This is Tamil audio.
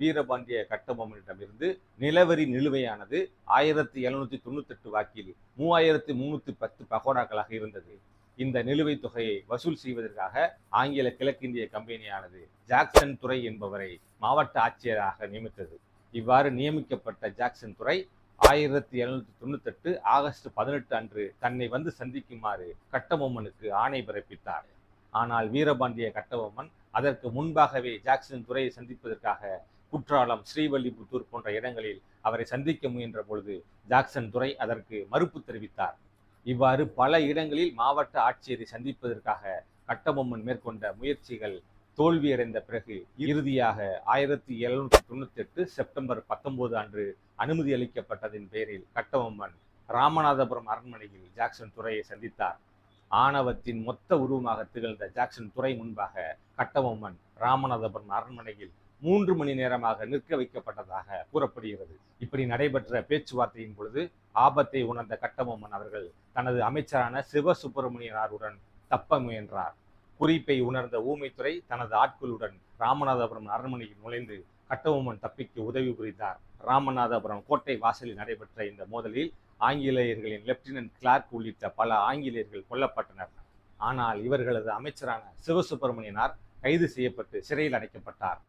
வீரபாண்டிய கட்டபொம்மனிடமிருந்து நிலவரி நிலுவையானது ஆயிரத்தி எழுநூத்தி தொண்ணூத்தெட்டு வாக்கில் மூவாயிரத்தி முன்னூத்தி பத்து பகோடாக்களாக இருந்தது. இந்த நிலுவைத் தொகையை வசூல் செய்வதற்காக ஆங்கில கிழக்கிந்திய கம்பெனியானது ஜாக்சன் துறை என்பவரை மாவட்ட ஆட்சியராக நியமித்தது. இவ்வாறு நியமிக்கப்பட்ட ஜாக்சன் துறை ஆயிரத்தி எழுநூத்தி தொண்ணூத்தெட்டு ஆகஸ்ட் பதினெட்டு அன்று தன்னை வந்து சந்திக்குமாறு கட்டபொம்மனுக்கு ஆணை பிறப்பித்தார். ஆனால் வீரபாண்டிய கட்டபொம்மன் அதற்கு முன்பாகவே ஜாக்சன் துறையை சந்திப்பதற்காக குற்றாலம் ஸ்ரீவல்லிபுத்தூர் போன்ற இடங்களில் அவரை சந்திக்க முயன்ற பொழுது ஜாக்சன் துறை அதற்கு மறுப்பு தெரிவித்தார். இவ்வாறு பல இடங்களில் மாவட்ட ஆட்சியரை சந்திப்பதற்காக கட்டபொம்மன் மேற்கொண்ட முயற்சிகள் தோல்வியடைந்த பிறகு இறுதியாக ஆயிரத்தி எழுநூத்தி தொண்ணூத்தி எட்டு செப்டம்பர் பத்தொன்பது அன்று அனுமதி அளிக்கப்பட்டதின் பேரில் கட்டபொம்மன் ராமநாதபுரம் அரண்மனையில் ஜாக்சன் துறையை சந்தித்தார். ஆணவத்தின் மொத்த உருவமாக திகழ்ந்த ஜாக்சன் துறை முன்பாக கட்டபொம்மன் ராமநாதபுரம் அரண்மனையில் மூன்று மணி நேரமாக நிற்க வைக்கப்பட்டதாக கூறப்படுகிறது. இப்படி நடைபெற்ற பேச்சுவார்த்தையின் பொழுது ஆபத்தை உணர்ந்த கட்டபொம்மன் அவர்கள் தனது அமைச்சரான சிவசுப்பிரமணியனாருடன் தப்ப முயன்றார். குறிப்பை உணர்ந்த ஊமைத்துறை தனது ஆட்களுடன் ராமநாதபுரம் அரண்மனையில் நுழைந்து கட்டபொம்மன் தப்பிக்க உதவி புரிந்தார். ராமநாதபுரம் கோட்டை வாசலில் நடைபெற்ற இந்த மோதலில் ஆங்கிலேயர்களின் லெப்டினன்ட் கிளார்க் உள்ளிட்ட பல ஆங்கிலேயர்கள் கொல்லப்பட்டனர். ஆனால் இவர்களது அமைச்சரான சிவசுப்பிரமணியனார் கைது செய்யப்பட்டு சிறையில் அடைக்கப்பட்டார்.